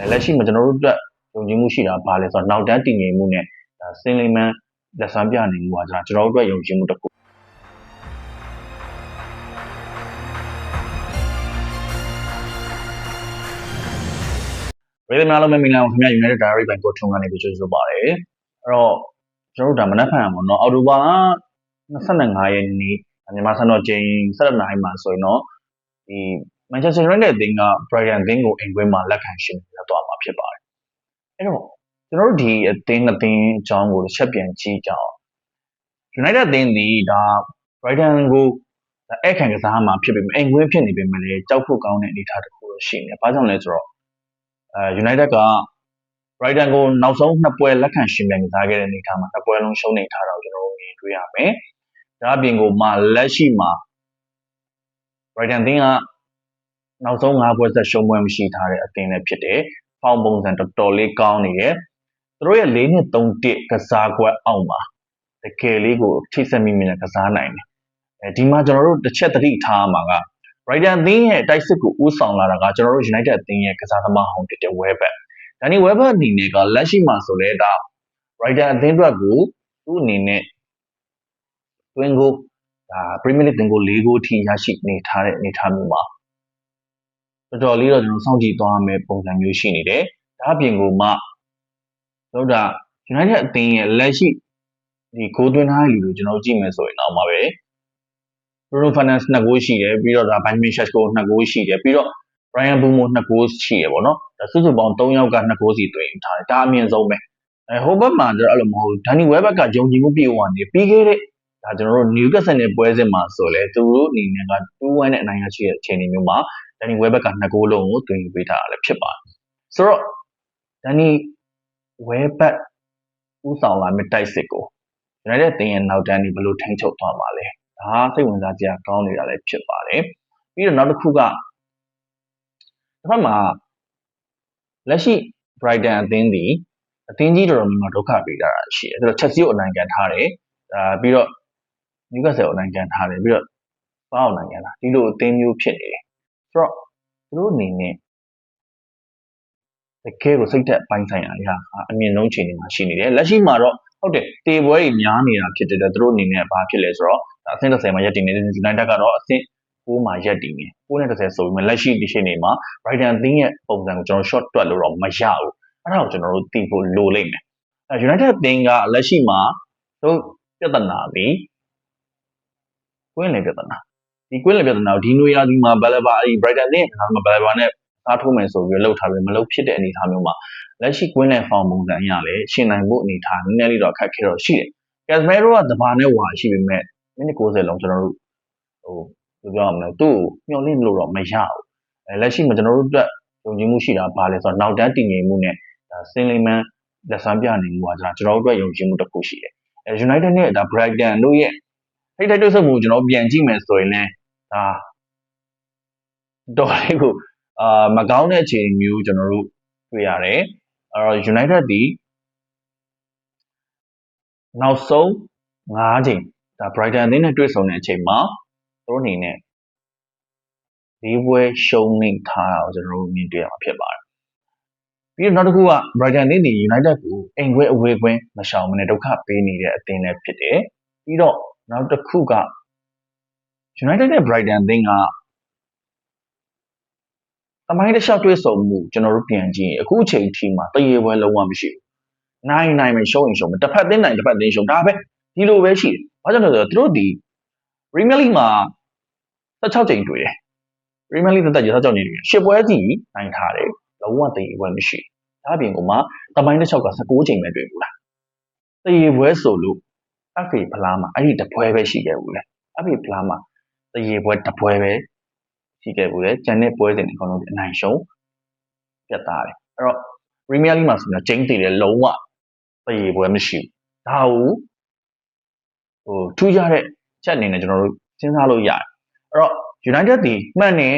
အဲလက်ရှိမှာကျွန်တော်တို့အတွက်ယုံကြည်မှုရှိတာဘာလဲဆိုတော့နောက်တန်းတည်ငြိမ်မှုနဲ့ဒါစင်လီမန်လက်ဆန်းပြနေမှုကကျွန်တော်တို့အတွက်ယုံကြည်မှုတစ်ခုရေဒီများလုံးမင်္ဂလာပါခင်ဗျာ United Diary Bank ကိုထုံကနေပြီးကြိုဆိုပါရစေအဲ့တော့ကျွန်တော်တို့ဒါမနက်ဖြန်ပါတော့အော်တိုဘာ25ရက်နေ့မြန်မာစံတော်ချိန်7:00နာရီမှာဆိုရင်တော့ဒီ Manchester United အသင်းက Brighton အသင်းကိုအိမ်ကွင်းမှာလက်ခံရှင်းပြသွားမှာဖြစ်ပါတယ်အဲ့တော့ကျွန်တော်တို့ဒီအသင်းနှစ်သင်းအကြောင်းကိုတစ်ချက်ပြန်ကြည့်ကြအောင် United အသင်းဒီဒါ Brighton ကိုအဲ့ခံကစားမှာဖြစ်ပေမဲ့အိမ်ကွင်းဖြစ်နေပေမဲ့လည်းကြောက်ဖို့ကောင်းတဲ့အနေအထားတစ်ခုတော့ရှိနေတယ်။ဘာကြောင့်လဲဆိုတော့အဲ United က Brighton ကိုနောက်ဆုံးနှစ်ပွဲလက်ခံရှင်ပြန်ကစားခဲ့တဲ့အနေအထားမှာနှစ်ပွဲလုံးရှုံးနေထားတာကိုကျွန်တော်တို့မြင်တွေ့ရမယ်။ဒါအပြင်ကိုမှလက်ရှိမှာ Brighton တင်းက နောက်ဆုံး၅ပွဲသက်ရှုံးပွဲမရှိထားတဲ့အသင်းလည်းဖြစ်တယ်။ဖောင်ပုံစံတော်တော်လေးကောင်းနေတယ်။သူတို့ရဲ့၄နှစ်၃တစ်ကစားကွက်အောက်မှာတကယ်လေးကိုထိစက်မိမိနဲ့ကစားနိုင်တယ်။အဲဒီမှာကျွန်တော်တို့တစ်ချက်သတိထားမှာက Brighton အသင်းရဲ့တိုက်စစ်ကိုဦးဆောင်လာတာကကျွန်တော်တို့ United အသင်းရဲ့ကစားသမားဟောင်းတစ်တဲ့ Welbeck ။ဒါနေ Welbeck အနေနဲ့ကလက်ရှိမှာဆိုလဲဒါ Brighton အသင်းအတွက်ကိုသူ့အနေနဲ့တွင်းကိုဒါ Premier League တွင်းကို၄ဂိုးထိရရှိနေထားတဲ့အနေအထားမျိုးမှာ တော်တော်လေးတော့ကျွန်တော်စောင့်ကြည့်သွားမယ်ပုံစံမျိုးရှိနေတယ်။ဒါအပြင်ကိုမှတို့ဒါ United အသင်းရဲ့လက်ရှိဒီဂိုးသွင်းထားတဲ့လူတွေကျွန်တော်ကြည့်မယ်ဆိုရင်တော့မှာပဲ Bruno Fernandes 2ဂိုးရှိတယ်ပြီးတော့ဒါ Benjamin Sesko 2ဂိုးရှိတယ်ပြီးတော့ Brian Bumo 2ဂိုးရှိရပေါ့နော်ဒါစုစုပေါင်း3ယောက်က2ဂိုးစီသွင်းထားတယ်ဒါအမြင့်ဆုံးပဲအဲဟိုဘက်မှာကျတော့အဲ့လိုမဟုတ်ဘူး Danny Welbeck ကယုံကြည်မှုပြည့်ဝနေပြီးခဲ့တဲ့ဒါကျွန်တော်တို့ Newcastle နဲ့ပွဲစဉ်မှာဆိုလဲသူတို့အနေနဲ့က2-1နဲ့အနိုင်ရရှိတဲ့အခြေအနေမျိုးမှာ Danny Welbeck က2ဂိုးလုံးကိုသွင်းပေးထားတာလည်းဖြစ်ပါတယ်ဆိုတော့ Danny Welbeck ဦးဆောင်လာမယ့်တိုက်စစ်ကို United တင်ရဲ့နောက်တန်းဒီဘယ်လိုထိန်းချုပ်သွားမှာလဲဒါစိတ်ဝင်စားစရာကောင်းနေတာလည်းဖြစ်ပါတယ်ပြီးတော့နောက်တစ်ခုကတစ်ဖက်မှာလက်ရှိ Brighton အသင်းဒီအသင်းကြီးတော်တော်များများဒုက္ခပေးကြတာရှိတယ်ဆိုတော့ Chelsea ကိုအနိုင်ခံထားတယ်အာပြီးတော့ Newcastle ကိုအနိုင်ခံထားတယ်ပြီးတော့ဘာအောင်နိုင်ခံတာဒီလိုအသင်းမျိုးဖြစ်နေတယ် ဆိုတော့သူတို့အနေနဲ့တကယ်ကိုစိတ်သက်ပိုင်းဆိုင်ရာအရာအမြင့်ဆုံးချိန်တွေမှာရှိနေတယ်လက်ရှိမှာတော့ဟုတ်တယ်တေပွဲတွေများနေတာဖြစ်တဲ့အတွက်သူတို့အနေနဲ့ဘာဖြစ်လဲဆိုတော့အဆင့်30မှာရက်တည်နေတဲ့ United ကတော့အဆင့်6မှာရက်တည်နေ6နဲ့30ဆိုပေမဲ့လက်ရှိဒီချိန်တွေမှာ Brighton အသင်းရဲ့ပုံစံကိုကျွန်တော် short တွက်လို့တော့မရဘူးအဲ့ဒါကိုကျွန်တော်တို့သိဖို့လိုလိမ့်မယ်အဲ United အသင်းကလက်ရှိမှာတို့ပြဿနာပြီးကွင်းလေပြဿနာ ဒီကွင်းလေပြဿနာကိုဒီနွေရာသီမှာဘယ်လဘာအဲဒီ Brighton အသင်းကဘယ်လဘာနဲ့စားထိုးမယ်ဆိုပြီးလှုပ်ထားပြီးမလှုပ်ဖြစ်တဲ့အနေအထားမျိုးမှာလက်ရှိကွင်းလန်ဖောင်ပုံစံအရလည်းရှင်နိုင်ဖို့အနေအထားနည်းနည်းလေးတော့အခက်ခဲတော့ရှိတယ်။ကက်စမဲရိုကတဘာနဲ့ဝါရှိပေမဲ့မိနစ်60လုံးကျွန်တော်တို့ဟိုဘယ်ပြောရမလဲသူ့ကိုမျှော်လင့်လို့တော့မရဘူး။အဲလက်ရှိမှာကျွန်တော်တို့အတွက်ယုံကြည်မှုရှိတာဘာလဲဆိုတော့နောက်တန်းတည်ငြိမ်မှုနဲ့ဒါစင်လီမန်လက်ဆန်းပြနေမှုကကျွန်တော်တို့အတွက်ယုံကြည်မှုတစ်ခုရှိတယ်။အဲ United နဲ့ဒါ Brighton တို့ရဲ့ထိတိုက်တွေ့ဆုံမှုကျွန်တော်ပြန်ကြည့်မယ်ဆိုရင်လည်း ဒါတော်လေးကိုအာမကောင်းတဲ့အခြေအနေမျိုးကျွန်တော်တို့တွေ့ရတယ်အဲ့တော့ United ဒီနောက်ဆုံး5ချိန်ဒါ Brighton အသင်းနဲ့တွေ့ဆုံတဲ့အချိန်မှာသူတို့အနေနဲ့ဒီပွဲရှုံးနေထားတာကိုကျွန်တော်တို့မြင်တွေ့ရမှာဖြစ်ပါတယ်ပြီးတော့နောက်တစ်ခုက Brighton အသင်းဒီ United ကိုအိမ်ခွဲအဝေးခွဲမရှောင်မနဲ့ဒုက္ခပေးနေတဲ့အသင်းလည်းဖြစ်တယ်ပြီးတော့နောက်တစ်ခုက United နဲ့ Brighton အသင်းကတမိုင်းတစ်လျှောက်တွေ့ဆုံမှုကျွန်တော်တို့ပြန်ကြည့်ရင်အခုအချိန်ထိမှာတရေပွဲလုံးဝမရှိဘူး။နိုင်နိုင်ပဲရှုံးရင်ရှုံးမယ်။တစ်ဖက်သိမ်းနိုင်တစ်ဖက်သိမ်းရှုံးဒါပဲဒီလိုပဲရှိတယ်။ဘာကြောင့်လဲဆိုတော့သူတို့ဒီ Premier League မှာ16ချိန်တွေ့တယ်။ Premier League တက်ကြ16ချိန်တွေ့တယ်။ရှစ်ပွဲစီနိုင်ထားတယ်။လုံးဝတရေပွဲမရှိဘူး။ဒါပြင်ကမှတမိုင်းတစ်လျှောက်က16ချိန်ပဲတွေ့ဘူးလား။တရေပွဲဆိုလို့ FA ဖလားမှာအဲ့ဒီတပွဲပဲရှိခဲ့ဘူးလေ။ FA ဖလားမှာ တရေပွဲတပွဲပဲရှိခဲ့ဘူးလေကျန်တဲ့ပွဲစဉ်တွေအကုန်လုံးအနိုင်ရှုံးပြတ်သားတယ်အဲ့တော့ Premier League မှာဆိုရင်ချိန်တည်တယ်လုံးဝသေပွဲမရှိဘူးဒါကိုဟိုထူးခြားတဲ့ချက်အနေနဲ့ကျွန်တော်တို့စဉ်းစားလို့ရတယ်အဲ့တော့ United ဒီမှန်နေ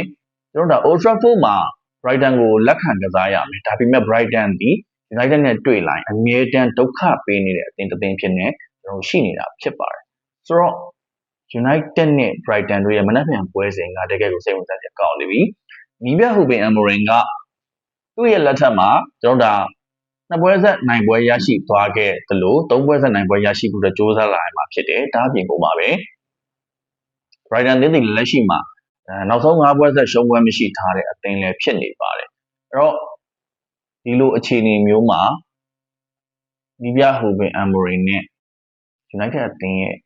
ကျွန်တော်တို့ Old Trafford မှာ Brighton ကိုလက်ခံကစားရမယ်ဒါပေမဲ့ Brighton ဒီ United နဲ့တွေ့လာရင်အမြဲတမ်းဒုက္ခပေးနေတဲ့အသင်းတစ်သင်းဖြစ်နေကျွန်တော်ရှိနေတာဖြစ်ပါတယ်ဆိုတော့ United နဲ့ Brighton တို့ရဲ့မနက်ဖြန်ပွဲစဉ်ကတကယ်ကိုစိတ်ဝင်စားစရာကောင်းနေပြီ။နီးပြဟူပင်အမိုရင်ကသူ့ရဲ့လက်ထက်မှာကျွန်တော်ဒါနှစ်ပွဲဆက်နိုင်ပွဲရရှိသွားခဲ့သလိုသုံးပွဲဆက်နိုင်ပွဲရရှိဖို့အတွက်ကြိုးစားလာရမှာဖြစ်တယ်ဒါအပြင်ကိုပါပဲ Brighton တင်းတင်လက်ရှိမှာအဲနောက်ဆုံး၅ပွဲဆက်ရှုံးပွဲမရှိထားတဲ့အသင်းလည်းဖြစ်နေပါတယ်အဲ့တော့ဒီလိုအခြေအနေမျိုးမှာဒီပြဟိုဘင်အမ်မိုရီနဲ့ United အသင်းရဲ့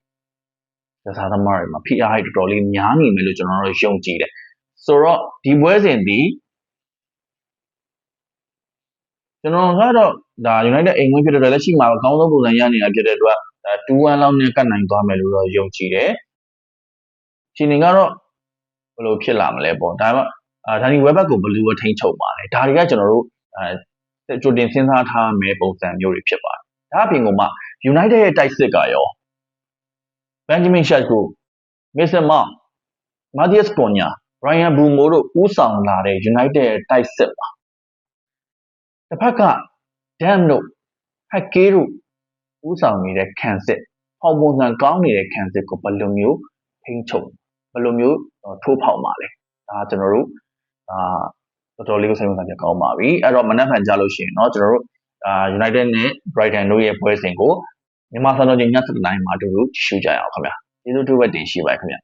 ကစားသမားတွေမှာဖိအားတွေတော်တော်လေးများနေမယ်လို့ကျွန်တော်တို့ယုံကြည်တယ်ဆိုတော့ဒီပွဲစဉ်ဒီကျွန်တော်ကတော့ဒါ United အိမ်ဝင်ဖြစ်တဲ့အတွက်လက်ရှိမှာအကောင်းဆုံးပုံစံရနေတာဖြစ်တဲ့အတွက်2-1လောက်နဲ့ကတ်နိုင်သွားမယ်လို့တော့ယုံကြည်တယ်။ရှင်နေကတော့ဘယ်လိုဖြစ်လာမလဲပေါ့ဒါမှအာဒါဒီ web ကိုဘယ်လိုထိန်းချုပ်ပါလဲဒါတွေကကျွန်တော်တို့အဲကြိုတင်စဉ်းစားထားမယ်ပုံစံမျိုးတွေဖြစ်ပါတယ်။ဒါအပြင်ကမှ United ရဲ့တိုက်စစ်ကရော Benjamin Sheshko, Mason Mount, Matthias Cunha, Ryan Brumo တို့ဦးဆောင်လာတဲ့ United ရဲ့တိုက်စစ်ပါတစ်ဖက်က Dam တို့ Hake တို့ဦးဆောင်နေတဲ့ခံစစ်ဟော်ပုံစံကောင်းနေတဲ့ခံစစ်ကိုဘယ်လိုမျိုးထိန်းချုပ်ဘယ်လိုမျိုးထိုးဖောက်မှာလဲဒါကျွန်တော်တို့အာတော်တော်လေးကိုစိတ်ဝင်စားကြကောင်းပါပြီအဲ့တော့မနက်ဖြန်ကြလို့ရှိရင်เนาะကျွန်တော်တို့အာ United နဲ့ Brighton တို့ရဲ့ပွဲစဉ်ကို မြန်မာစံတော်ချိန်ည7:00နာရီမှာအတူတူရှုကြရအောင်ခင်ဗျာကျေးဇူးတူဝက်တင်ရှိပါခင်ဗျာ